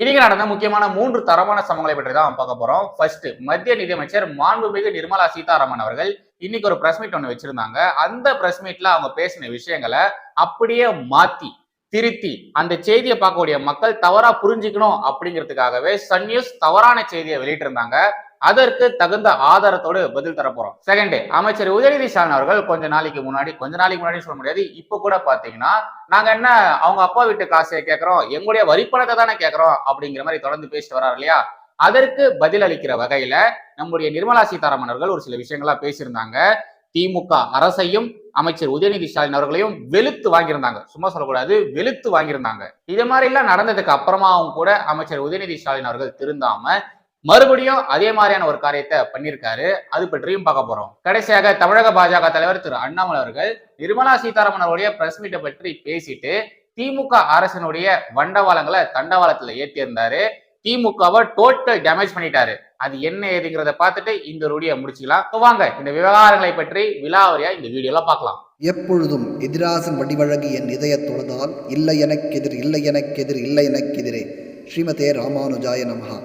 இன்னைக்கு நடந்த முக்கியமான மூன்று தரமான சம்பவங்களை பற்றி தான் பார்க்க போறோம். ஃபர்ஸ்ட் மத்திய நிதியமைச்சர் மாண்புமிகு நிர்மலா சீதாராமன் அவர்கள் இன்னைக்கு ஒரு பிரஸ் மீட் ஒன்று வச்சிருந்தாங்க. அந்த பிரஸ் மீட்ல அவங்க பேசின விஷயங்களை அப்படியே மாத்தி திருத்தி அந்த செய்தியை பார்க்கக்கூடிய மக்கள் தவறா புரிஞ்சுக்கணும் அப்படிங்கிறதுக்காகவே சன் நியூஸ் தவறான செய்தியை வெளியிட்டிருந்தாங்க. அதற்கு தகுந்த ஆதாரத்தோடு பதில் தரப்போறோம் செகண்ட் அமைச்சர் உதயநிதி ஸ்டாலின் அவர்கள் கொஞ்ச நாளைக்கு முன்னாடி கொஞ்ச நாளைக்கு முன்னாடி சொல்ல முடியாது இப்ப கூட பாத்தீங்கன்னா நாங்க என்ன அவங்க அப்பா வீட்டு காசை கேட்கறோம் எங்களுடைய வரிப்பணத்தை தானே கேட்கறோம் அப்படிங்கிற மாதிரி தொடர்ந்து பேசிட்டு வராரு இல்லையா? அதற்கு பதில் அளிக்கிற வகையில நம்முடைய நிர்மலா சீதாராமன் அவர்கள் ஒரு சில விஷயங்களா பேசியிருந்தாங்க. திமுக அரசையும் அமைச்சர் உதயநிதி ஸ்டாலின் அவர்களையும் வெளுத்து வாங்கியிருந்தாங்க. சும்மா சொல்லக்கூடாது வெளுத்து வாங்கியிருந்தாங்க. இது மாதிரி எல்லாம் நடந்ததுக்கு அப்புறமாவும் கூட அமைச்சர் உதயநிதி ஸ்டாலின் அவர்கள் திருந்தாம மறுபடியும் அதே மாதிரியான ஒரு காரியத்தை பண்ணியிருக்காரு. அது பற்றியும் பார்க்க போறோம். கடைசியாக தமிழக பாஜக தலைவர் திரு அண்ணாமலை அவர்கள் நிர்மலா சீதாராமன் அவருடைய பிரஸ் மீட்டை பற்றி பேசிட்டு திமுக அரசனுடைய வண்டவாளங்களை தண்டவாளத்துல ஏற்றியிருந்தாரு திமுகவை டோட்டல் டேமேஜ் பண்ணிட்டாரு. அது என்ன ஏதுங்கிறத பார்த்துட்டு இந்த ரூடியை முடிச்சுக்கலாம். வாங்க இந்த விவகாரங்களை பற்றி விழாவரியா இந்த வீடியோல பார்க்கலாம். எப்பொழுதும் எதிராசன் வடிவழகு என் இதய தொழுதால் இல்லை எனக்கெதிர் இல்லை எனக்கெதிர் இல்லை எனக்கெதிரே ஸ்ரீமதே ராமானுஜாய நமகா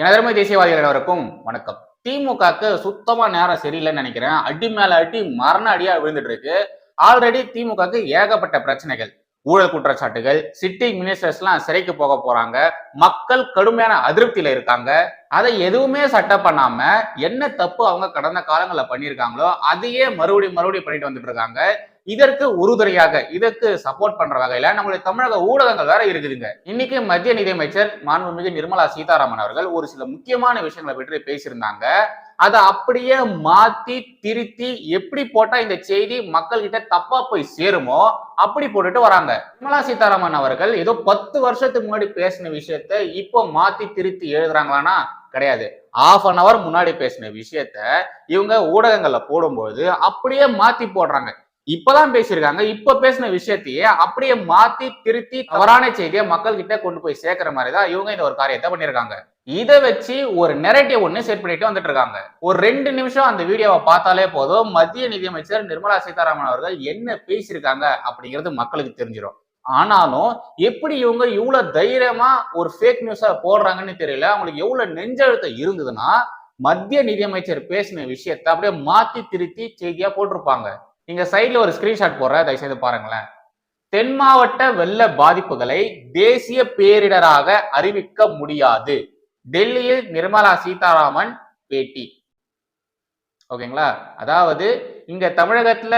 எனதருமை தேசியவாதிகள் அனைவருக்கும் வணக்கம். திமுகக்கு சுத்தமா நேரம் சரியில்லைன்னு நினைக்கிறேன். அடி மேல அடி மரண அடியா விழுந்துட்டு இருக்கு. ஆல்ரெடி திமுகக்கு ஏகப்பட்ட பிரச்சனைகள். ஊழல் குற்றச்சாட்டுகள் சிட்டிங் மினிஸ்டர்ஸ்லாம் சிறைக்கு போக போறாங்க. மக்கள் கடுமையான அதிருப்தியில இருக்காங்க. அதை எதுவுமே சட்டம் பண்ணாம என்ன தப்பு அவங்க கடந்த காலங்களில் பண்ணியிருக்காங்களோ அதையே மறுபடியும் மறுபடியும் பண்ணிட்டு வந்துட்டு இருக்காங்க. இதற்கு உறுதுணையாக இதற்கு சப்போர்ட் பண்ற வகையில நம்மளுடைய தமிழக ஊடகங்கள் வேற இருக்குதுங்க. இன்னைக்கு மத்திய நிதியமைச்சர் மாண்புமிகு நிர்மலா சீதாராமன் அவர்கள் ஒரு சில முக்கியமான விஷயங்களை பற்றி பேசியிருந்தாங்க. அதை அப்படியே மாத்தி திருத்தி எப்படி போட்டா இந்த செய்தி மக்கள்கிட்ட தப்பா போய் சேருமோ அப்படி போட்டுட்டு வராங்க. நிர்மலா சீதாராமன் அவர்கள் ஏதோ பத்து வருஷத்துக்கு முன்னாடி பேசின விஷயத்த இப்போ மாத்தி திருத்தி எழுதுறாங்களான்னா கிடையாது. ஆஃப் அன் அவர் முன்னாடி பேசின விஷயத்த இவங்க ஊடகங்கள்ல போடும்போது அப்படியே மாத்தி போடுறாங்க. இப்பதான் பேசியிருக்காங்க. இப்ப பேசின விஷயத்தையே அப்படியே மாத்தி திருத்தி தவறான செய்தியை மக்கள் கிட்ட கொண்டு போய் சேர்க்கிற மாதிரி தான் இவங்க இந்த ஒரு காரியத்தை பண்ணியிருக்காங்க. இதை வச்சு ஒரு நெரட்டிவ் ஒன்று செட் பண்ணிட்டு வந்துட்டு இருக்காங்க ஒரு ரெண்டு நிமிஷம் அந்த வீடியோவை பார்த்தாலே போதும். மத்திய நிதியமைச்சர் நிர்மலா சீதாராமன் அவர்கள் என்ன பேசியிருக்காங்க அப்படிங்கிறது மக்களுக்கு தெரிஞ்சிடும் ஆனாலும் எப்படி இவங்க இவ்வளவு தைரியமா ஒரு ஃபேக் நியூஸை போடுறாங்கன்னு தெரியல. அவங்களுக்கு எவ்வளவு நெஞ்செழுத்தம் இருந்ததுன்னா மத்திய நிதியமைச்சர் பேசின விஷயத்தை அப்படியே மாத்தி திருத்தி செய்தியா போட்டிருப்பாங்க. இங்க சைட்ல ஒரு ஸ்கிரீன்ஷாட் போடுற தயவுசெய்து பாருங்களேன். தென் மாவட்ட வெள்ள பாதிப்புகளை தேசிய பேரிடராக அறிவிக்க முடியாது. டெல்லியில் நிர்மலா சீதாராமன் பேட்டி. ஓகேங்களா? அதாவது இங்க தமிழகத்துல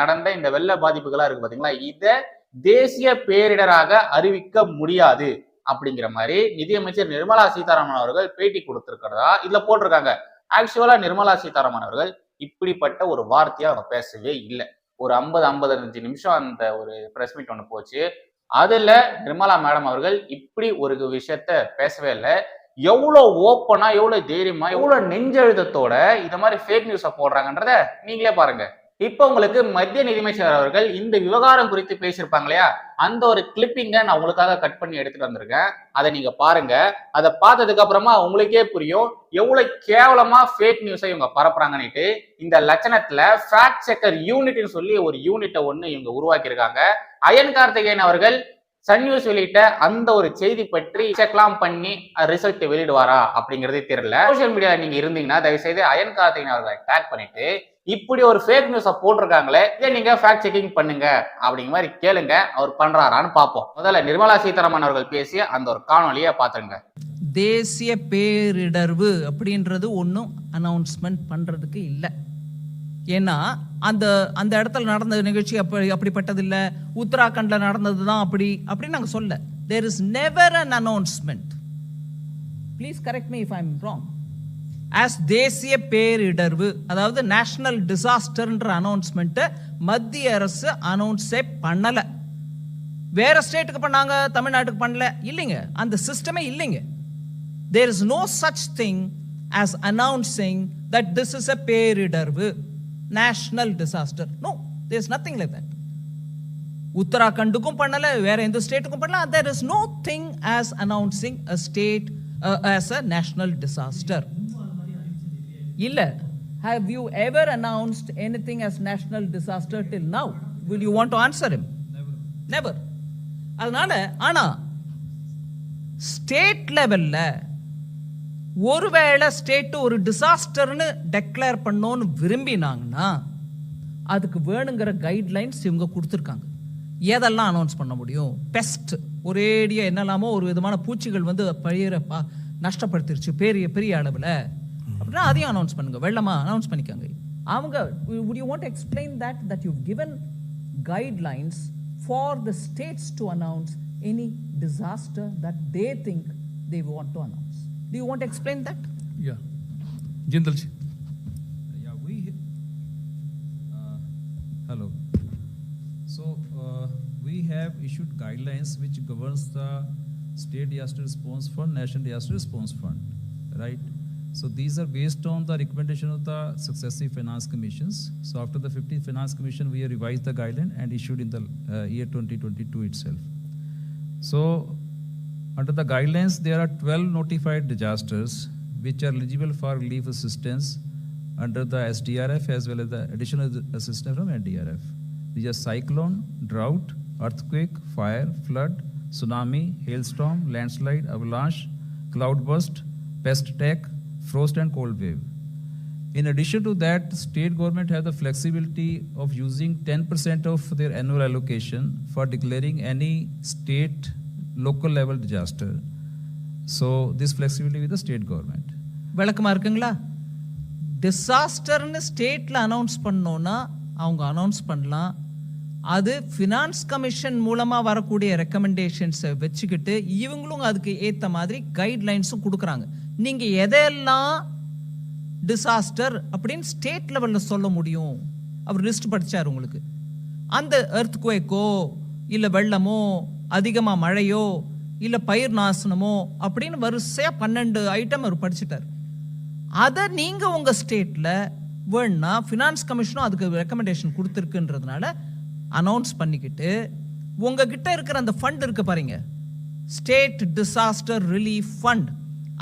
நடந்த இந்த வெள்ள பாதிப்புகளா இருக்கு பாத்தீங்களா? இத தேசிய பேரிடராக அறிவிக்க முடியாது. அப்படிங்கிற மாதிரி நிதியமைச்சர் நிர்மலா சீதாராமன் அவர்கள் பேட்டி கொடுத்திருக்கிறதா இதுல போட்டிருக்காங்க. ஆக்சுவலா நிர்மலா சீதாராமன் அவர்கள் இப்படிப்பட்ட ஒரு வார்த்தையை அவங்க பேசவே இல்லை. ஒரு ஐம்பது ஐம்பத்தஞ்சு நிமிஷம் அந்த ஒரு ப்ரெஸ் மீட் ஒன்று போச்சு. அதுல நிர்மலா மேடம் அவர்கள் இப்படி ஒரு விஷயத்த பேசவே இல்லை. எவ்வளோ ஓப்பனா எவ்வளோ தைரியமா எவ்வளோ நெஞ்செழுத்தத்தோட இந்த மாதிரி ஃபேக் நியூஸை போடுறாங்கன்றத நீங்களே பாருங்க. இப்போ உங்களுக்கு மத்திய நிதியமைச்சர் அவர்கள் இந்த விவகாரம் குறித்து பேசியிருப்பாங்க இல்லையா? அந்த ஒரு கிளிப்பிங்கை நான் உங்களுக்காக கட் பண்ணி எடுத்துட்டு வந்திருக்கேன். அதை நீங்க பாருங்க. அதை பார்த்ததுக்கு அப்புறமா உங்களுக்கே புரியும். எவ்வளவு கேவலமா ஃபேக் நியூஸை இவங்க பரப்புறாங்கன்னுட்டு. இந்த லட்சணத்துல ஃபேக்ட் செக்கர் யூனிட்னு சொல்லி ஒரு யூனிட்டை ஒன்று இவங்க உருவாக்கியிருக்காங்க. அயன் கார்த்திகேயன் அவர்கள் சன் நியூஸ் வெளியிட்ட அந்த ஒரு செய்தி பற்றி செக்லாம் பண்ணி ரிசல்ட் வெளியிடுவாரா அப்படிங்கறதே தெரியல. சோஷியல் மீடியா நீங்க இருந்தீங்கன்னா தயவு செய்து அயன் கார்த்திகன் அவர்களை டேக் பண்ணிட்டு இப்படி ஒரு ஃபேக் நியூஸை போட்டிருக்காங்களே இதை நீங்க ஃபேக்ட் செக்கிங் பண்ணுங்க அப்படிங்கிற மாதிரி கேளுங்க அவர் பண்றாரான்னு பார்ப்போம். முதல்ல நிர்மலா சீதாராமன் அவர்கள் பேசிய அந்த ஒரு காணொலியை பார்த்துருங்க. தேசிய பேரிடர்வு அப்படின்றது ஒன்றும் அனௌன்ஸ்மெண்ட் பண்ணுறதுக்கு இல்லை. ஏன்னா அந்த அந்த இடத்துல நடந்த நிகழ்ச்சி அப்படி அப்படிப்பட்டதில்லை. உத்தராகண்டில் நடந்தது தான் அப்படி அப்படின்னு நாங்கள் சொல்ல. There is never an announcement please correct me if I'm wrong as தேசிய பேரிடர்வு அதாவது நேஷனல் டிசாஸ்டர்ன்ற அனௌன்ஸ்மெண்ட்டை மத்திய அரசு அனௌன்ஸே பண்ணலை. வேற ஸ்டேட்டுக்கு பண்ணாங்க தமிழ்நாட்டுக்கு பண்ணல இல்லைங்க. அந்த சிஸ்டமே இல்லைங்க. There is no such thing as announcing that this is a பேரிடர்வு. National disaster no there is nothing like that உத்தராகண்டுக்கும் பண்ணல வேற எந்த ஸ்டேட்டுக்கும் பண்ணல there is no thing as announcing a state as a national disaster இல்ல. Have you ever announced any thing as national disaster till now will you want to answer I'm never அதனால ஆனா state லெவல்ல ஒருவேளை state ஒரு டிசாஸ்டர்னு declare பண்ணோன்னு விரும்பினாங்கன்னா அதுக்கு வேணுங்கிற guidelines இவங்க கொடுத்துருக்காங்க. எதெல்லாம் அனௌன்ஸ் பண்ண முடியும்? பெஸ்ட் ஒரேடியாக என்னெல்லாமோ ஒரு விதமான பூச்சிகள் வந்து பயிரை பா நஷ்டப்படுத்திருச்சு பெரிய பெரிய அளவில். அப்படின்னா அதையும் அனௌன்ஸ் பண்ணுங்க. வெள்ளமாக அனௌன்ஸ் பண்ணிக்கோங்க. அவங்க would you want explain that that you given guidelines for the states to announce any disaster that they think they want to announce do you want to explain that Yeah. Jindal ji. Yeah, we, uh, hello. So, uh, we have issued guidelines which governs the State Disaster Response Fund, National Disaster Response Fund, right? So these are based on the recommendation of the successive finance commissions. So after the 15th Finance Commission, we have revised the guideline and issued in the uh, year 2022 itself. So, under the guidelines, there are 12 notified disasters which are eligible for relief assistance under the SDRF as well as the additional assistance from NDRF. These are cyclone, drought, earthquake, fire, flood, tsunami, hailstorm, landslide, avalanche, cloudburst, pest attack, frost and cold wave. In addition to that, state government have the flexibility of using 10% of their annual allocation for declaring any state local level disaster. So this flexibility with the state government. விளக்கமாக இருக்குங்களா? டிசாஸ்டர்னு ஸ்டேட்டில் announce பண்ணோன்னா அவங்க announce பண்ணலாம். அது finance commission மூலமாக வரக்கூடிய ரெக்கமெண்டேஷன்ஸை வச்சுக்கிட்டு இவங்களும் அதுக்கு ஏற்ற மாதிரி கைட்லைன்ஸும் கொடுக்குறாங்க. நீங்கள் எதையெல்லாம் டிசாஸ்டர் அப்படின்னு ஸ்டேட் லெவலில் சொல்ல முடியும்? அவர் லிஸ்ட் படிச்சார் உங்களுக்கு. அந்த எர்த் குவேக்கோ இல்லை வெள்ளமோ அதிகமாக மழையோ இல்லை பயிர் நாசனமோ அப்படின்னு வரிசையாக பன்னெண்டு ஐட்டம் அவர் படிச்சுட்டார். அதை நீங்கள் உங்கள் ஸ்டேட்டில் வேணா ஃபினான்ஸ் கமிஷனும் அதுக்கு ரெக்கமெண்டேஷன் கொடுத்துருக்குன்றதுனால அனௌன்ஸ் பண்ணிக்கிட்டு உங்ககிட்ட இருக்கிற அந்த ஃபண்ட் இருக்கு பாருங்க. ஸ்டேட் டிசாஸ்டர் ரிலீஃப் ஃபண்ட்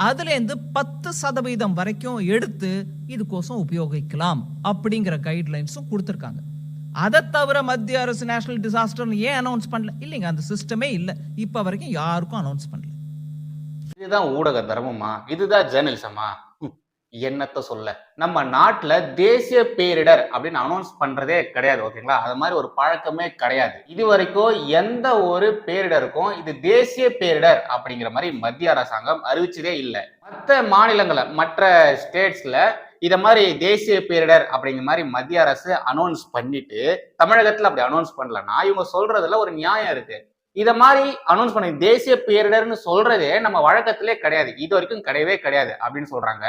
அதுலேருந்து பத்து சதவீதம் வரைக்கும் எடுத்து இதுக்கோசம் உபயோகிக்கலாம் அப்படிங்கிற கைட்லைன்ஸும் கொடுத்துருக்காங்க. அதை தவிர மத்திய அரசு நேஷனல் டிசாஸ்டர்னு ஏன் அனௌன்ஸ் பண்ணல? இல்லைங்க அந்த சிஸ்டமே இல்லை. இப்போ வரைக்கும் யாருக்கும் அனௌன்ஸ் பண்ணல. இதுதான் ஊடக தர்மமா? இதுதான் ஜேர்னலிசமா ஹம், என்னத்த சொல்ல? நம்ம நாட்டுல தேசிய பேரிடர் அப்படின்னு அனௌன்ஸ் பண்றதே கிடையாது ஓகேங்களா? அது மாதிரி ஒரு பழக்கமே கிடையாது. இது வரைக்கும் எந்த ஒரு பேரிடருக்கும் இது தேசிய பேரிடர் அப்படிங்கிற மாதிரி மத்திய அரசாங்கம் அறிவிச்சதே இல்லை. மற்ற மாநிலங்களை மற்ற ஸ்டேட்ஸ்ல இதை மாதிரி தேசிய பேரிடர் அப்படிங்கிற மாதிரி மத்திய அரசு அனௌன்ஸ் பண்ணிட்டு தமிழகத்துல அப்படி அனௌன்ஸ் பண்ணலன்னா இவங்க சொல்றதுல ஒரு நியாயம் இருக்கு. இத மாதிரி அனௌன்ஸ் பண்ணி தேசிய பேரிடர்னு சொல்றதே நம்ம வழக்கத்திலே கிடையாது. இது வரைக்கும் கிடையவே கிடையாது அப்படின்னு சொல்றாங்க.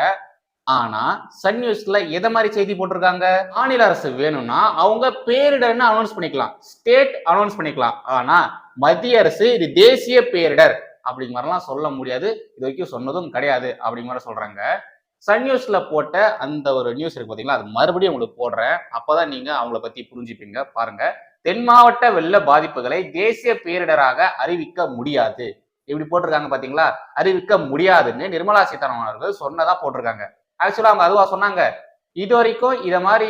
ஆனா சன் நியூஸ்ல எதை மாதிரி செய்தி போட்டிருக்காங்க? மாநில அரசு வேணும்னா அவங்க பேரிடர்னு அனௌன்ஸ் பண்ணிக்கலாம். ஸ்டேட் அனௌன்ஸ் பண்ணிக்கலாம். ஆனா மத்திய அரசு இது தேசிய பேரிடர் அப்படிங்கிற மாதிரிலாம் சொல்ல முடியாது. இது வரைக்கும் சொன்னதும் கிடையாது அப்படிங்கிற சொல்றாங்க. சன் நியூஸ்ல போட்ட அந்த ஒரு நியூஸ் இருக்கு பார்த்தீங்களா அது மறுபடியும் உங்களுக்கு போடுறேன். அப்போதான் நீங்க அவங்கள பத்தி புரிஞ்சுப்பீங்க. பாருங்க. தென் மாவட்ட வெள்ள பாதிப்புகளை தேசிய பேரிடராக அறிவிக்க முடியாது. இப்படி போட்டிருக்காங்க பாத்தீங்களா? அறிவிக்க முடியாதுன்னு நிர்மலா சீதாராமன் அவர்கள் சொன்னதா போட்டிருக்காங்க. ஆக்சுவலா அவங்க அதுவா சொன்னாங்க. இது வரைக்கும் இதை மாதிரி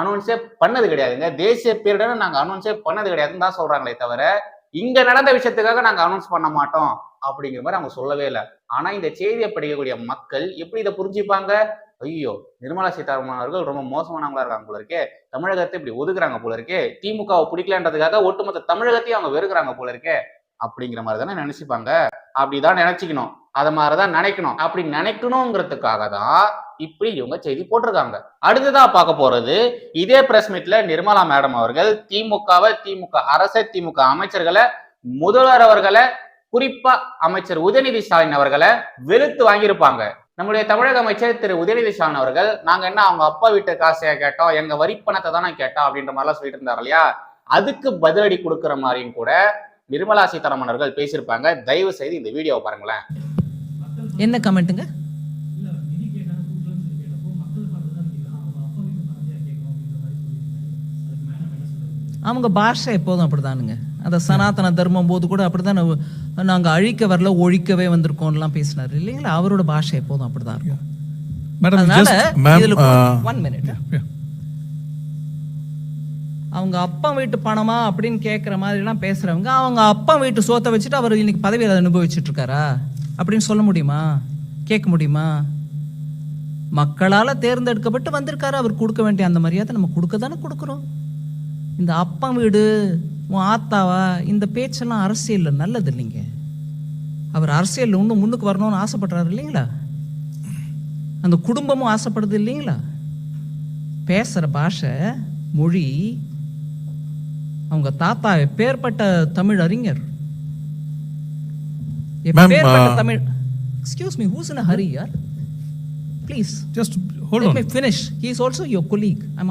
அனௌன்ஸே பண்ணது கிடையாதுங்க. தேசிய பேரிடர் நாங்க அனௌன்ஸே பண்ணது கிடையாதுன்னு தான் சொல்றாங்களே தவிர இங்க நடந்த விஷயத்துக்காக நாங்க அனௌன்ஸ் பண்ண மாட்டோம். அப்படிங்கிற மாதிரி அவங்க சொல்லவே இல்லை. ஆனா இந்த செய்தியை படிக்கக்கூடிய மக்கள் எப்படி இதை புரிஞ்சுப்பாங்க? ஐயோ நிர்மலா சீதாராமன் அவர்கள் ரொம்ப மோசமானவங்களா இருக்காங்க போல இருக்கே. தமிழகத்தை இப்படி ஒதுக்குறாங்க போல இருக்கே. திமுகவை பிடிக்கலன்றதுக்காக ஒட்டுமொத்த தமிழகத்தையும் அவங்க வெறுக்கிறாங்க போல இருக்கே. அப்படிங்கிற மாதிரி தானே நினைச்சுப்பாங்க. அப்படிதான் நினைச்சுக்கணும். அதை மாதிரிதான் நினைக்கணும். அப்படி நினைக்கணுங்கிறதுக்காக தான் இப்படி இவங்க செய்தி போட்டிருக்காங்க. அடுத்ததா பார்க்க போறது இதே பிரஸ் மீட்ல நிர்மலா மேடம் அவர்கள் திமுகவை திமுக அரச திமுக அமைச்சர்களை முதல்வர் அவர்களை குறிப்பா அமைச்சர் உதயநிதி ஸ்டாலின் அவர்களை வெளுத்து வாங்கியிருப்பாங்க. நம்முடைய தமிழக அமைச்சர் திரு உதயநிதி ஸ்டாலின் அவர்கள் நாங்க என்ன அவங்க அப்பா வீட்டு காசையா கேட்டோம்? எங்க வரி பணத்தை தானே கேட்டோம் அப்படின்ற மாதிரிலாம் சொல்லிட்டு இருந்தார் இல்லையா? அதுக்கு பதிலடி கொடுக்குற மாதிரியும் கூட நிர்மலா சீதாராமன் அவர்கள் பேசியிருப்பாங்க. தயவு செய்து இந்த வீடியோவை பாருங்களேன். என்ன கமெண்ட்டுங்க? அவங்க பாஷை எப்போதும் அப்படிதானுங்க. அந்த சனாதன தர்மம் போது கூட அப்படிதான் நாங்க அழிக்க வரல ஒழிக்கவே வந்திருக்கோம்லாம் பேசினாரு. இல்லைங்களா? அவரோட பாஷை எப்போதும் அப்படிதான் இருக்கும். Uh. அவங்க அப்பா வீட்டு பணமா அப்படின்னு கேட்குற மாதிரி எல்லாம் பேசுறவங்க அவங்க அப்பா வீட்டு சோத்தை வச்சுட்டு அவர் இன்னைக்கு பதவியில் அனுபவிச்சுட்டு இருக்காரா அப்படின்னு சொல்ல முடியுமா? கேட்க முடியுமா? மக்களால் தேர்ந்தெடுக்கப்பட்டு வந்திருக்காரு. அவர் கொடுக்க வேண்டிய அந்த மரியாதை நம்ம கொடுக்க தானே கொடுக்குறோம். இந்த அப்பன் வீடு உன் ஆத்தாவா? இந்த பேச்செல்லாம் அரசியலில் நல்லது இல்லைங்க. அவர் அரசியலில் இன்னும் முன்னுக்கு வரணும்னு ஆசைப்படுறாரு இல்லைங்களா? அந்த குடும்பமும் ஆசைப்படுது இல்லைங்களா? பேசுகிற பாஷை மொழி அவங்க தாத்தா எப்பேற்பட்ட தமிழ் அறிஞர். uh, Tamil excuse me who's in hurry யார்? Please Just hold Let on. me finish. He is also your colleague. I'm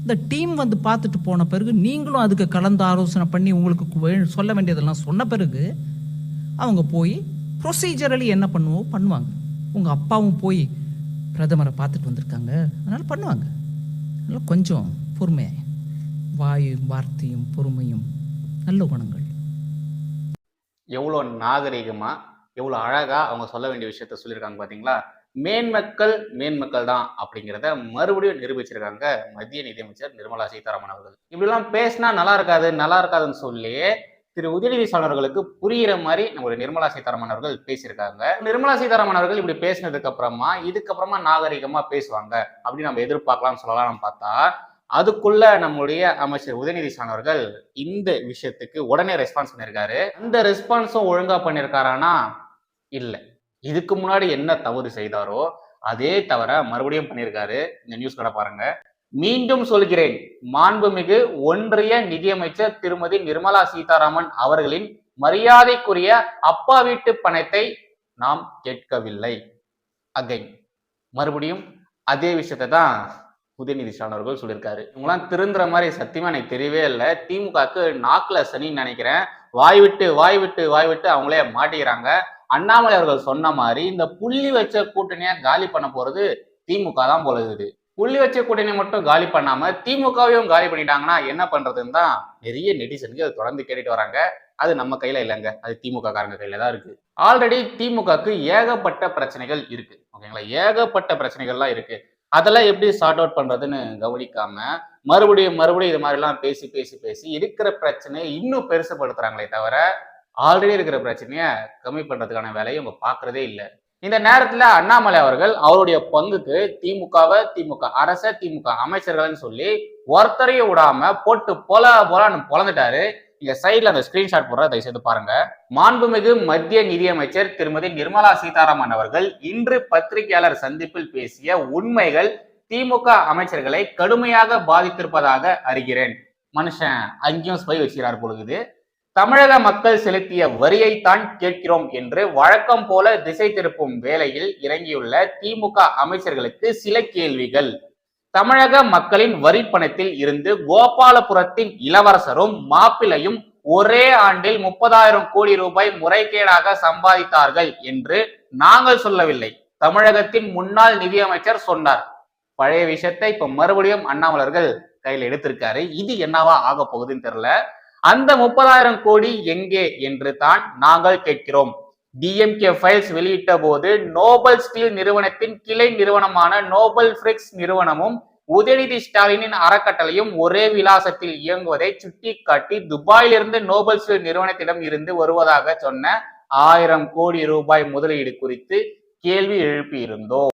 இந்த டீம் வந்து பார்த்துட்டு போன பிறகு நீங்களும் அதுக்கு கலந்து ஆலோசனை பண்ணி உங்களுக்கு வே- சொல்ல வேண்டியதெல்லாம் சொன்ன பிறகு அவங்க போய் ப்ரொசீஜரலி என்ன பண்ணுவோ பண்ணுவாங்க. உங்கள் அப்பாவும் போய் பிரதமரை பார்த்துட்டு வந்திருக்காங்க. அதனால் பண்ணுவாங்க. அதனால் கொஞ்சம் பொறுமையாக வாயும் வார்த்தையும் பொறுமையும் நல்ல குணங்கள். எவ்வளோ நாகரிகமாக எவ்வளோ அழகாக அவங்க சொல்ல வேண்டிய விஷயத்த சொல்லியிருக்காங்க பார்த்தீங்களா? மேன்மக்கள் மேன்மக்கள் தான் அப்படிங்கிறத மறுபடியும் நிரூபிச்சிருக்காங்க மத்திய நிதியமைச்சர் நிர்மலா சீதாராமன் அவர்கள். இப்படிலாம் பேசினா நல்லா இருக்காது நல்லா இருக்காதுன்னு சொல்லி திரு உதயநிதி ஸ்டாலின் அவர்களுக்கு புரியிற மாதிரி நம்மளுடைய நிர்மலா சீதாராமன் அவர்கள் பேசியிருக்காங்க. நிர்மலா சீதாராமன் அவர்கள் இப்படி பேசினதுக்கு அப்புறமா இதுக்கப்புறமா நாகரிகமா பேசுவாங்க அப்படின்னு நம்ம எதிர்பார்க்கலாம்னு சொல்லலாம்னு பார்த்தா அதுக்குள்ள நம்முடைய அமைச்சர் உதயநிதி ஸ்டாலின் அவர்கள் இந்த விஷயத்துக்கு உடனே ரெஸ்பான்ஸ் பண்ணியிருக்காரு. அந்த ரெஸ்பான்ஸும் ஒழுங்கா பண்ணியிருக்காரானா? இல்லை. இதுக்கு முன்னாடி என்ன தவறு செய்தாரோ அதே தவிர மறுபடியும் பண்ணியிருக்காரு. இந்த நியூஸ் கடை பாருங்க. மீண்டும் சொல்கிறேன் மாண்புமிகு ஒன்றிய நிதியமைச்சர் திருமதி நிர்மலா சீதாராமன் அவர்களின் மரியாதைக்குரிய அப்பா வீட்டு பணத்தை நாம் கேட்கவில்லை. அகைன் மறுபடியும் அதே விஷயத்தை தான் உதயநிதி ஸ்டாலின் அவர்கள் சொல்லியிருக்காரு. இவங்களாம் திருந்துற மாதிரி சத்தியமா எனக்கு தெரியவே இல்லை. திமுகக்கு நாக்குல சனின்னு நினைக்கிறேன். வாய் விட்டு வாய் விட்டு வாய் விட்டு அவங்களே மாட்டிக்கிறாங்க. அண்ணாமலை அவர்கள் சொன்ன மாதிரி இந்த புள்ளி வச்ச கூட்டணியை காலி பண்ண போறது திமுக தான் போல இருக்குது. புள்ளி வச்ச கூட்டணி மட்டும் காலி பண்ணாம திமுகவையும் காலி பண்ணிட்டாங்கன்னா என்ன பண்றதுன்னு தான் நிறைய நெட்டிசனுக்கு அது தொடர்ந்து கேட்டுட்டு வராங்க. அது நம்ம கையில இல்லைங்க. அது திமுக காரங்க கையில தான் இருக்கு. ஆல்ரெடி திமுகக்கு ஏகப்பட்ட பிரச்சனைகள் இருக்கு. ஓகேங்களா? ஏகப்பட்ட பிரச்சனைகள்லாம் இருக்கு. அதெல்லாம் எப்படி சார்ட் அவுட் பண்றதுன்னு கவனிக்காம மறுபடியும் மறுபடியும் இது மாதிரிலாம் பேசி பேசி பேசி இருக்கிற பிரச்சனையை இன்னும் பெருசுப்படுத்துறாங்களே தவிர ஆல்ரெடி இருக்கிற பிரச்சனையை கம்மி பண்ணுறதுக்கான வேலையை அவங்க பார்க்குறதே இல்லை. இந்த நேரத்தில் அண்ணாமலை அவர்கள் அவருடைய பங்குக்கு திமுகவை திமுக அரச திமுக அமைச்சர்கள்னு சொல்லி ஒருத்தரையும் விடாம போட்டு பொல பொலன்னு பொழந்துட்டாரு. இங்க சைட்ல அந்த ஸ்கிரீன்ஷாட் போடுற தயவு செய்து பாருங்க. மாண்புமிகு மத்திய நிதியமைச்சர் திருமதி நிர்மலா சீதாராமன் அவர்கள் இன்று பத்திரிகையாளர் சந்திப்பில் பேசிய உண்மைகள் திமுக அமைச்சர்களை கடுமையாக பாதித்திருப்பதாக அறிகிறேன். மனுஷன் அங்கேயும் ஸ்பை வச்சுக்கிறார் பொழுது தமிழக மக்கள் செலுத்திய வரியைத்தான் கேட்கிறோம் என்று வழக்கம் போல திசை திருப்பும் வேளையில் இறங்கியுள்ள திமுக அமைச்சர்களுக்கு சில கேள்விகள். தமிழக மக்களின் வரி பணத்தில் இருந்து கோபாலபுரத்தின் இளவரசரும் மாப்பிள்ளையும் ஒரே ஆண்டில் முப்பதாயிரம் கோடி ரூபாய் முறைகேடாக சம்பாதித்தார்கள் என்று நாங்கள் சொல்லவில்லை தமிழகத்தின் முன்னாள் நிதியமைச்சர் சொன்னார். பழைய விஷயத்தை இப்ப மறுபடியும் அண்ணாமலர்கள் கையில் எடுத்திருக்காரு. இது என்னவா ஆக போகுதுன்னு தெரியல. அந்த முப்பதாயிரம் கோடி எங்கே என்று தான் நாங்கள் கேட்கிறோம். டிஎம்கே ஃபைல்ஸ் வெளியிட்ட போது நோபல் ஸ்டீல் நிறுவனத்தின் கிளை நிறுவனமான நோபல் ஃபிரிக்ஸ் நிறுவனமும் உதயநிதி ஸ்டாலினின் அறக்கட்டளையும் ஒரே விலாசத்தில் இயங்குவதை சுட்டிக்காட்டி துபாயிலிருந்து நோபல் ஸ்டீல் நிறுவனத்திடம் இருந்து வருவதாக சொன்ன ஆயிரம் கோடி ரூபாய் முதலீடு குறித்து கேள்வி எழுப்பியிருந்தோம்.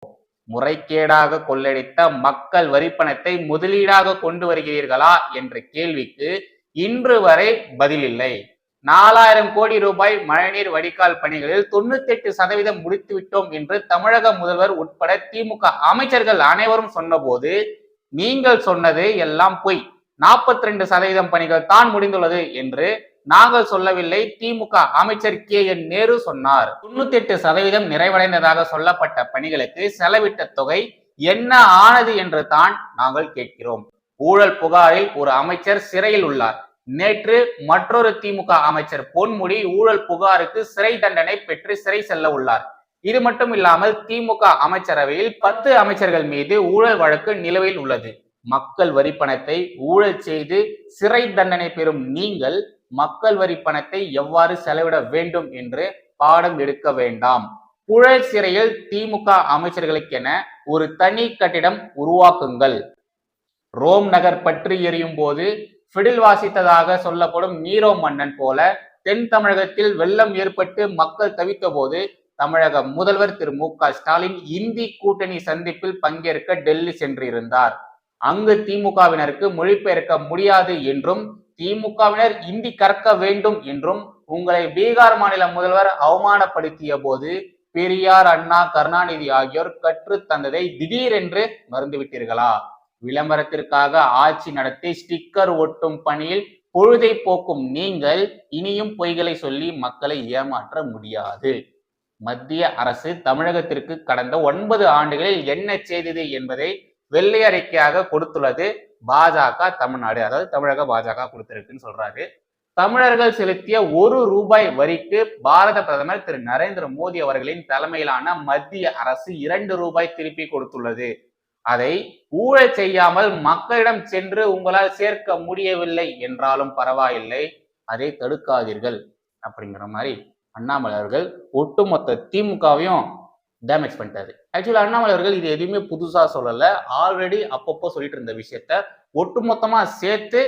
முறைகேடாக கொள்ளடித்த மக்கள் வரிப்பணத்தை முதலீடாக கொண்டு வருகிறீர்களா என்ற கேள்விக்கு இன்று வரை பதில் இல்லை நாலாயிரம் கோடி ரூபாய் மழைநீர் வடிகால் பணிகளில் தொண்ணூத்தி எட்டு சதவீதம் முடித்து விட்டோம் என்று தமிழக முதல்வர் உட்பட திமுக அமைச்சர்கள் அனைவரும் சொன்னபோது நீங்கள் சொன்னது எல்லாம் பொய். நாற்பத்தி ரெண்டு சதவீதம் பணிகள் தான் முடிந்துள்ளது என்று நாங்கள் சொல்லவில்லை திமுக அமைச்சர் கே. என். நேரு சொன்னார். தொண்ணூத்தி எட்டு சதவீதம் நிறைவடைந்ததாக சொல்லப்பட்ட பணிகளுக்கு செலவிட்ட தொகை என்ன ஆனது என்று தான் நாங்கள் கேட்கிறோம். ஊழல் புகாரில் ஒரு அமைச்சர் சிறையில் உள்ளார். நேற்று மற்றொரு திமுக அமைச்சர் பொன்முடி ஊழல் புகாருக்கு சிறை தண்டனை பெற்று சிறை செல்ல உள்ளார். இது மட்டும் இல்லாமல் திமுக அமைச்சரவையில் பத்து அமைச்சர்கள் மீது ஊழல் வழக்கு நிலுவையில் உள்ளது. மக்கள் வரி பணத்தை ஊழல் செய்து சிறை தண்டனை பெறும் நீங்கள் மக்கள் வரி பணத்தை எவ்வாறு செலவிட வேண்டும் என்று பாடம் எடுக்க வேண்டாம். புழல் சிறையில் திமுக அமைச்சர்களுக்கென ஒரு தனி கட்டிடம் உருவாக்குங்கள். ரோம் நகர் பற்றி எரியும் போது பிடில் வாசித்ததாக சொல்லப்படும் நீரோ மன்னன் போல தென் தமிழகத்தில் வெள்ளம் ஏற்பட்டு மக்கள் தவித்த போது தமிழக முதல்வர் திரு மு க ஸ்டாலின் இந்தி கூட்டணி சந்திப்பில் பங்கேற்க டெல்லி சென்றிருந்தார். அங்கு திமுகவினருக்கு மொழிபெயர்க்க முடியாது என்றும் திமுகவினர் இந்தி கற்க வேண்டும் என்றும் உங்களை பீகார் மாநில முதல்வர் அவமானப்படுத்திய போது பெரியார் அண்ணா கருணாநிதி ஆகியோர் கற்றுத் தந்ததை திடீரென்று மறந்துவிட்டீர்களா? விளம்பரத்திற்காக ஆட்சி நடத்தி ஸ்டிக்கர் ஒட்டும் பணியில் பொழுதை போக்கும் நீங்கள் இனியும் பொய்களை சொல்லி மக்களை ஏமாற்ற முடியாது. மத்திய அரசு தமிழகத்திற்கு கடந்த ஒன்பது ஆண்டுகளில் என்ன செய்தது என்பதை வெள்ளை அறிக்கையாக கொடுத்துள்ளது பாஜக தமிழ்நாடு. அதாவது தமிழக பாஜக கொடுத்திருக்குன்னு சொல்றாரு. தமிழர்கள் செலுத்திய ஒரு ரூபாய் வரிக்கு பாரத பிரதமர் திரு நரேந்திர மோடி அவர்களின் தலைமையிலான மத்திய அரசு இரண்டு ரூபாய் திருப்பி கொடுத்துள்ளது. அதை ஊழல் செய்யாமல் மக்களிடம் சென்று உங்களால் சேர்க்க முடியவில்லை என்றாலும் பரவாயில்லை அதை தடுக்காதீர்கள் அப்படிங்கிற மாதிரி அண்ணாமலை அவர்கள் ஒட்டுமொத்த திமுகவையும் டேமேஜ் பண்ணிட்டாரு. ஆக்சுவலி அண்ணாமலை அவர்கள் இது எதுவுமே புதுசா சொல்லல ஆல்ரெடி அப்பப்போ சொல்லிட்டு இருந்த விஷயத்த ஒட்டுமொத்தமா சேர்த்து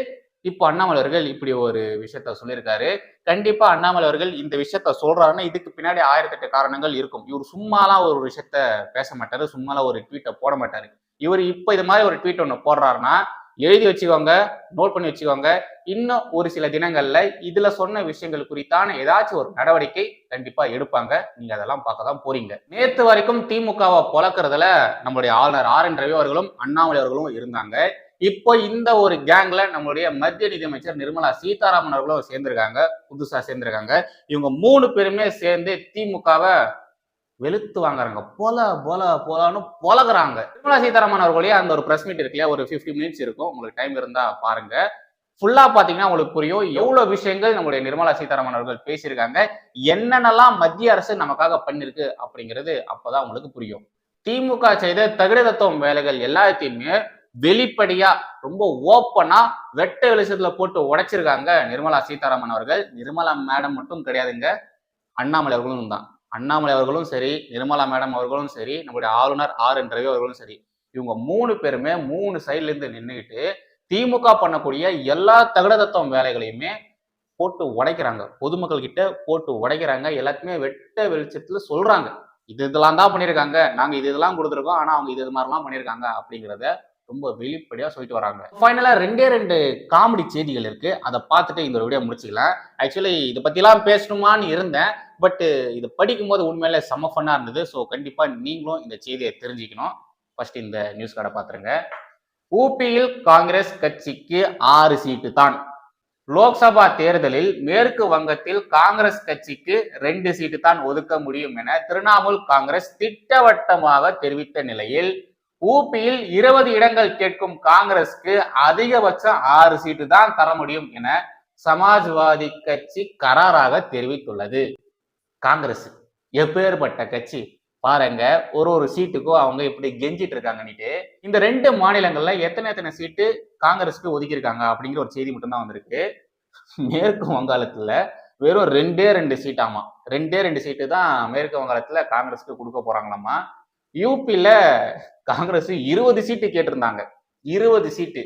இப்போ அண்ணாமலை அவர்கள் இப்படி ஒரு விஷயத்த சொல்லியிருக்காரு. கண்டிப்பா அண்ணாமலை அவர்கள் இந்த விஷயத்த சொல்றாருன்னா இதுக்கு பின்னாடி ஆயிரத்தெட்டு காரணங்கள் இருக்கும். இவர் சும்மாலாம் ஒரு விஷயத்த பேச மாட்டாரு சும்மாலாம் ஒரு ட்வீட்டை போட மாட்டாரு. இவர் இப்போ இது மாதிரி ஒரு ட்வீட் ஒன்று போடுறாருன்னா எழுதி வச்சுக்கோங்க நோட் பண்ணி வச்சுக்கோங்க. இன்னும் ஒரு சில தினங்கள்ல இதுல சொன்ன விஷயங்கள் குறித்தான ஏதாச்சும் ஒரு நடவடிக்கை கண்டிப்பா எடுப்பாங்க. நீங்க அதெல்லாம் பார்க்க தான் போறீங்க. நேற்று வரைக்கும் திமுகவை பொழக்கிறதுல நம்மளுடைய ஆளுநர் ஆர் என் ரவி அவர்களும் அண்ணாமலை அவர்களும் இருந்தாங்க. இப்போ இந்த ஒரு கேங்ல நம்மளுடைய மத்திய நிதியமைச்சர் நிர்மலா சீதாராமன் அவர்களும் சேர்ந்திருக்காங்க புதுசா சேர்ந்திருக்காங்க. இவங்க மூணு பேருமே சேர்ந்து திமுகவை வெளுத்து வாங்குறாங்க. போல போல போலான்னு பொலகிறாங்க. நிர்மலா சீதாராமன் அவர்களுடைய அந்த ஒரு பிரஸ் மீட் இருக்குல்லையா? ஒரு 50 மினிட்ஸ் இருக்கும். உங்களுக்கு டைம் இருந்தா பாருங்க. ஃபுல்லா பாத்தீங்கன்னா உங்களுக்கு புரியும் எவ்வளவு விஷயங்கள் நம்மளுடைய நிர்மலா சீதாராமன் அவர்கள் பேசியிருக்காங்க. என்னென்னலாம் மத்திய அரசு நமக்காக பண்ணிருக்கு அப்படிங்கிறது அப்பதான் உங்களுக்கு புரியும். திமுக செய்த தகுதி தத்துவம் வேலைகள் எல்லாத்தையுமே வெளிப்படையா ரொம்ப ஓப்பனா வெட்ட வெளிச்சத்துல போட்டு உடைச்சிருக்காங்க நிர்மலா சீதாராமன் அவர்கள். நிர்மலா மேடம் மட்டும் கிடையாதுங்க. அண்ணாமலை அவர்களும் தான். அண்ணாமலை அவர்களும் சரி நிர்மலா மேடம் அவர்களும் சரி நம்முடைய ஆளுநர் ஆர் என் ரவி அவர்களும் சரி இவங்க மூணு பேருமே மூணு சைட்ல இருந்து நின்றுக்கிட்டு திமுக பண்ணக்கூடிய எல்லா தகுடதத்துவம் வேலைகளையுமே போட்டு உடைக்கிறாங்க. பொதுமக்கள் கிட்ட போட்டு உடைக்கிறாங்க. எல்லாத்தையுமே வெட்ட வெளிச்சத்துல சொல்றாங்க. இது இதெல்லாம் தான் பண்ணியிருக்காங்க நாங்க இது இதெல்லாம் கொடுத்துருக்கோம். ஆனா அவங்க இது இது மாதிரிலாம் பண்ணியிருக்காங்க அப்படிங்கிறத ரொம்ப வெளிப்படையா சொல்லிட்டு வராங்க. ஃபைனலா ரெண்டே ரெண்டு காமெடி செய்திகள் இருக்கு. அதை பார்த்துட்டு இந்த வீடியோ முடிச்சுக்கலாம். ஆக்சுவலி இதை பத்திலாம் பேசணுமான்னு இருந்தேன். பட் இது படிக்கும் போது உண்மையில செம்ம ஃபன்னா இருந்தது. ஸோ கண்டிப்பா நீங்களும் இந்த செய்தியை தெரிஞ்சுக்கணும். ஃபர்ஸ்ட் இந்த நியூஸ் கார்டை பார்த்துருங்க. ஊபியில் காங்கிரஸ் கட்சிக்கு ஆறு சீட்டு தான். லோக்சபா தேர்தலில் மேற்கு வங்கத்தில் காங்கிரஸ் கட்சிக்கு ரெண்டு சீட்டு தான் ஒதுக்க முடியும் என திரிணாமுல் காங்கிரஸ் திட்டவட்டமாக தெரிவித்த நிலையில் ஊபியில் இருபது இடங்கள் கேட்கும் காங்கிரஸ்க்கு அதிகபட்சம் ஆறு சீட்டு தான் தர முடியும் என சமாஜ்வாதி கட்சி கராராக தெரிவித்துள்ளது. காங்கிரஸ் எப்பேற்பட்ட கட்சி? பாருங்க ஒரு ஒரு சீட்டுக்கும் அவங்க இப்படி கெஞ்சிட்டு இருக்காங்கன்னுட்டு இந்த ரெண்டு மாநிலங்கள்ல எத்தனை எத்தனை சீட்டு காங்கிரஸ்க்கு ஒதுக்கியிருக்காங்க அப்படிங்கிற ஒரு செய்தி மட்டும்தான் வந்திருக்கு. மேற்கு வங்காளத்துல வெறும் ரெண்டே ரெண்டு சீட்டாமா? ரெண்டே ரெண்டு சீட்டு தான் மேற்கு வங்காளத்துல காங்கிரஸ்க்கு கொடுக்க போறாங்களாமா? யூபியில காங்கிரஸ் இருபது சீட்டு கேட்டிருந்தாங்க. இருபது சீட்டு.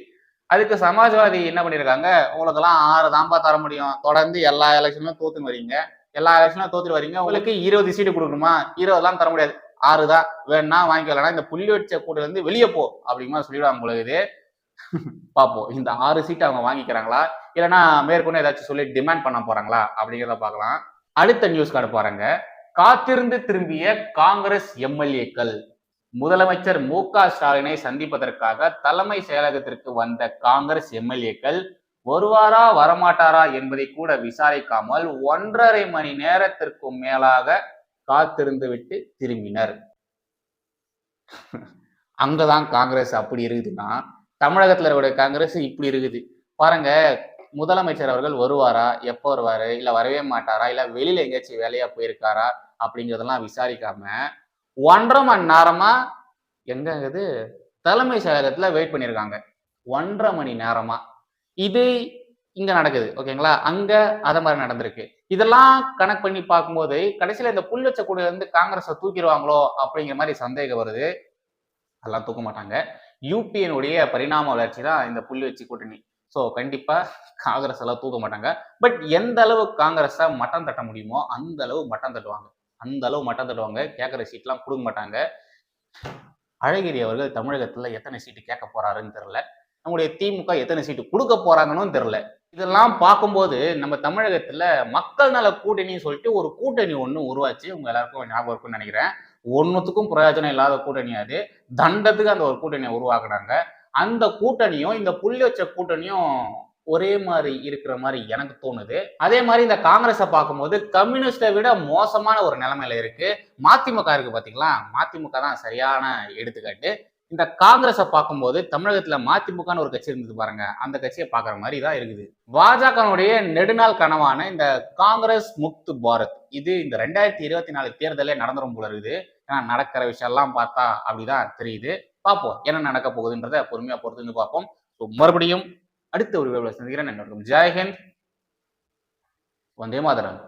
அதுக்கு சமாஜ்வாதி என்ன பண்ணிருக்காங்க? உங்களுக்கெல்லாம் ஆறு தாம்பா தர முடியும். தொடர்ந்து எல்லா எலெக்ஷனும் தோத்துன்னு வரீங்க. எல்லா எலெக்ஷனும் தோத்துட்டு வரீங்க. உங்களுக்கு இருபது சீட்டு கொடுக்கணுமா? இருபதுலாம் தர முடியாது. ஆறு தான். வேணா வாங்கிக்கலனா இந்த புள்ளி வச்ச கூட்டுல இருந்து வெளியே போ அப்படிங்கிற மாதிரி சொல்லிடுவாங்க உங்களுக்கு பார்ப்போம். இந்த ஆறு சீட்டு அவங்க வாங்கிக்கிறாங்களா? இல்லைன்னா மேற்கொண்டு ஏதாச்சும் சொல்லி டிமாண்ட் பண்ண போறாங்களா? அப்படிங்கிறத பார்க்கலாம். அடுத்த நியூஸ் கார்டு பாருங்க. காத்திருந்து திரும்பிய காங்கிரஸ் எம்எல்ஏக்கள். முதலமைச்சர் மு க ஸ்டாலினை சந்திப்பதற்காக தலைமை செயலகத்திற்கு வந்த காங்கிரஸ் எம்எல்ஏக்கள் வருவாரா வரமாட்டாரா என்பதை கூட விசாரிக்காமல் ஒன்றரை மணி நேரத்திற்கும் மேலாக காத்திருந்து விட்டு திரும்பினர். அங்கதான் காங்கிரஸ் அப்படி இருக்குதுன்னா தமிழகத்துல இருக்கிற காங்கிரஸ் இப்படி இருக்குது. பாருங்க முதலமைச்சர் அவர்கள் வருவாரா எப்போ வருவாரு? இல்ல வரவே மாட்டாரா? இல்ல வெளியில எங்கேயாச்சும் வேலையா போயிருக்காரா? அப்படிங்கிறதெல்லாம் விசாரிக்காம ஒன்றரை மணி நேரமா எங்க தலைமை செயலகத்துல வெயிட் பண்ணியிருக்காங்க ஒன்றரை மணி நேரமா. இது இங்க நடக்குது ஓகேங்களா அங்க அத மாதிரி நடந்திருக்கு. இதெல்லாம் கணக்கு பண்ணி பார்க்கும்போது கடைசியில இந்த புல் வச்ச இருந்து காங்கிரஸை தூக்கிடுவாங்களோ அப்படிங்கிற மாதிரி சந்தேகம் வருது. அதெல்லாம் தூக்க மாட்டாங்க. யூபிஎனுடைய பரிணாம வளர்ச்சி தான் இந்த புள்ளி வச்சு கூட்டணி. ஸோ கண்டிப்பா காங்கிரஸ் எல்லாம் தூக்க மாட்டாங்க. பட் எந்த அளவு காங்கிரஸை மட்டம் தட்ட முடியுமோ அந்த அளவு மட்டம் தட்டுவாங்க. அந்த அளவு மட்டம் தடுவாங்க கேட்குற சீட்லாம் கொடுக்க மாட்டாங்க. அழகிரி அவர்கள் தமிழகத்தில் எத்தனை சீட்டு கேட்க போறாருன்னு தெரில நம்முடைய திமுக எத்தனை சீட்டு கொடுக்க போறாங்கன்னு தெரில இதெல்லாம் பார்க்கும்போது நம்ம தமிழகத்தில் மக்கள் நல கூட்டணின்னு சொல்லிட்டு ஒரு கூட்டணி ஒன்று உருவாச்சு. உங்க எல்லாருக்கும் ஞாபகம் இருக்கும்னு நினைக்கிறேன். ஒன்றுத்துக்கும் பிரயோஜனம் இல்லாத கூட்டணி அது. தண்டத்துக்கு அந்த ஒரு கூட்டணியை உருவாக்குனாங்க. அந்த கூட்டணியும் இந்த புள்ளி வச்ச கூட்டணியும் ஒரே மாதிரி இருக்கிற மாதிரி எனக்கு தோணுது. அதே மாதிரி இந்த காங்கிரஸை பார்க்கும்போது கம்யூனிஸ்டை விட மோசமான ஒரு நிலைமையில இருக்கு. மதிமுக இருக்கு பாத்தீங்களா? மதிமுக தான் சரியான எடுத்துக்காட்டு. இந்த காங்கிரஸை பார்க்கும்போது தமிழகத்துல மதிமுகன்னு ஒரு கட்சி இருந்தது பாருங்க. அந்த கட்சியை பார்க்குற மாதிரி தான் இருக்குது. பாஜகனுடைய நெடுநாள் கனவான இந்த காங்கிரஸ் முக்து பாரத். இது இந்த ரெண்டாயிரத்தி இருபத்தி நாலு தேர்தலே நடந்துரும் போல இருக்குது. ஏன்னா நடக்கிற விஷயம்லாம் பார்த்தா அப்படிதான் தெரியுது. பார்ப்போம். என்ன நடக்க போகுதுன்றத பொறுமையா பொறுத்து வந்து பார்ப்போம். ஸோ மறுபடியும் அடுத்த ஒரு வீடியோவில் சந்திக்கிறேன். நன்றி ஜெய்ஹிந்த் வந்தே மாதரம்